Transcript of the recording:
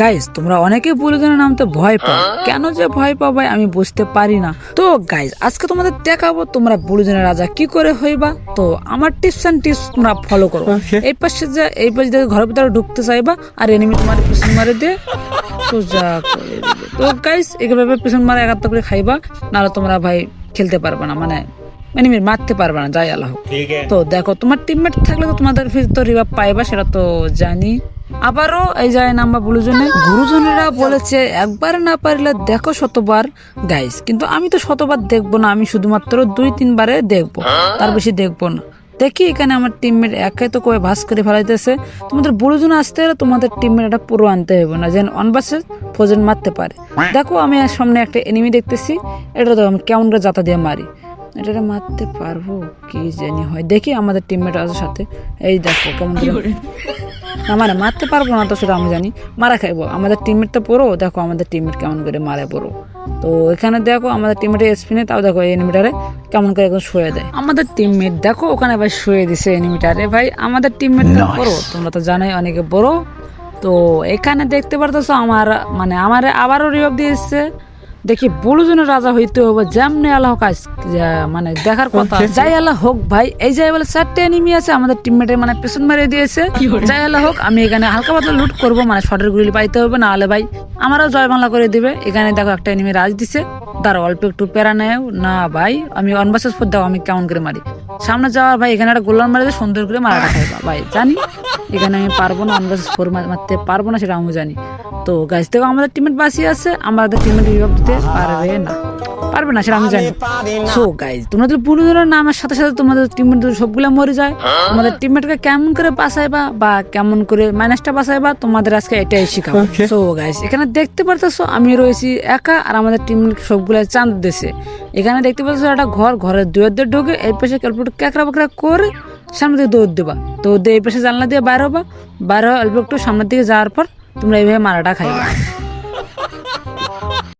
Guys তোমরা অনেকে বুলগানে নামতে ভয় পাও। কেন যে ভয় পাও ভাই আমি বুঝতে পারি না। তো গাইজ আজকে তোমাদের দেখাবো তোমরা বুলগানের রাজা কি করে হইবা। তো আমার টিপস এন্ড টিপস তোমরা ফলো করো। এই পাশে যে এই পাশে দেখে ঘরের ভিতরে ঢুকতে চাইবা আর এনিমি তোমার পিছন মারে দিয়ে সোজা করে তো গাইজ এইভাবে পিছন মারে একাত্তর করে খাইবা নাহলে তোমরা ভাই খেলতে পারবে না মানে এনিমির মারতে পারবে না যাই আল্লাহ তো দেখো তোমার টিমমেট থাকলে তো তোমাদের তো রিভাব পাইবা সেটা তো জানি। আবারও এই যায় নাম্বার গুরুজনে গুরুজনেরা বলেছে, একবার না পারলে দেখো শতবার গাইস কিন্তু আমি তো শতবার দেখব না, আমি শুধুমাত্র দুই, তিনবারে দেখব, তার বেশি দেখব না। দেখি এখানে আমার টিমমেট একাই তো কয়ে ভাস করে ফেলাইতেছে। তোমাদের বুড়োজন আসতে হলে তোমাদের টিমমেট একটা পুরো আনতে হবে না, যেন অনবাসে ফোজন মারতে পারে। দেখো আমি সামনে একটা এনিমি দেখতেছি, এটা তো আমি কেমন যাতা দিয়ে মারি। এটা মারতে পারব কি জানি হয়। দেখি আমাদের টিমমেট আছে সাথে। এই দেখো কেমন করে। না মানে মারতে পারব না তো সেটা আমি জানি। মারা খাইবো। আমাদের টিমমেট তো পড়ো দেখো আমাদের টিমমেট কেমন করে মারে পড়ো তো এখানে দেখো আমাদের টিমমেটের স্পিনে তাও দেখো এনিমিটারে কেমন করে এখন শুয়ে দেয়। আমাদের টিমমেট দেখো ওখানে ভাই শুয়ে দিছে এনিমিটারে ভাই আমাদের টিমমেট তো বড় তোমরা তো জানোই অনেকে বড়ো। তো এখানে দেখতে পারতেছো আমার মানে আমার আবারও রিভাব দিয়েছে। দেখি বুড়োজনের রাজা হইতে হবে যেমনি আল্লাহ কাজ মানে দেখার কথা। যাই আল্লাহ হোক ভাই এই যাই বলে চারটে এনিমি আছে আমাদের টিমমেটের মানে পেছন মারিয়ে দিয়েছে। যাই আল্লাহ হোক আমি এখানে হালকা পাতলা লুট করব মানে শর্টের গুলি পাইতে হবে না হলে ভাই আমারও জয় বাংলা করে দিবে। এখানে দেখো একটা এনিমি রাজ দিছে। তার অল্প একটু প্যারা নেয় না ভাই আমি অনবাসেস পর দাও আমি কেমন করে মারি? সামনে যাওয়ার ভাই এখানে একটা গোলাম মারে দিয়ে সুন্দর করে মারাটা খাইবা। ভাই জানি এখানে আমি পারব না অনবাসেস ফোর মারতে পারব না সেটা আমি জানি। তো গাছ থেকে আমাদের টিমের বাসি আছে আমাদের টিমের রিভাব দিতে পারবে না। পারবে না সেটা আমি জানি। সো গাইজ তোমাদের পুরোজনের নামের সাথে সাথে তোমাদের টিমমেট সবগুলো মরে যায়। তোমাদের টিমমেটকে কেমন করে বাঁচাইবা বা কেমন করে মাইনাসটা বাঁচাইবা তোমাদের আজকে এটাই শিখাবো। সো গাইজ এখানে দেখতে পারতেছো আমি রয়েছি একা আর আমাদের টিমমেট সবগুলো চাঁদ দেশে এখানে দেখতে পাচ্ছ একটা ঘর ঘরের দুয়ের দিয়ে ঢুকে এই পাশে ক্যালকুলেট ক্যাকড়া বাকড়া করে সামনে দিকে দৌড় দেবা। দৌড় দিয়ে এই পাশে জানলা দিয়ে বাইর হবা। বাইরে হয়ে অল্প একটু সামনের দিকে যাওয়ার পর তোমরা এইভাবে মারাটা খাইবা।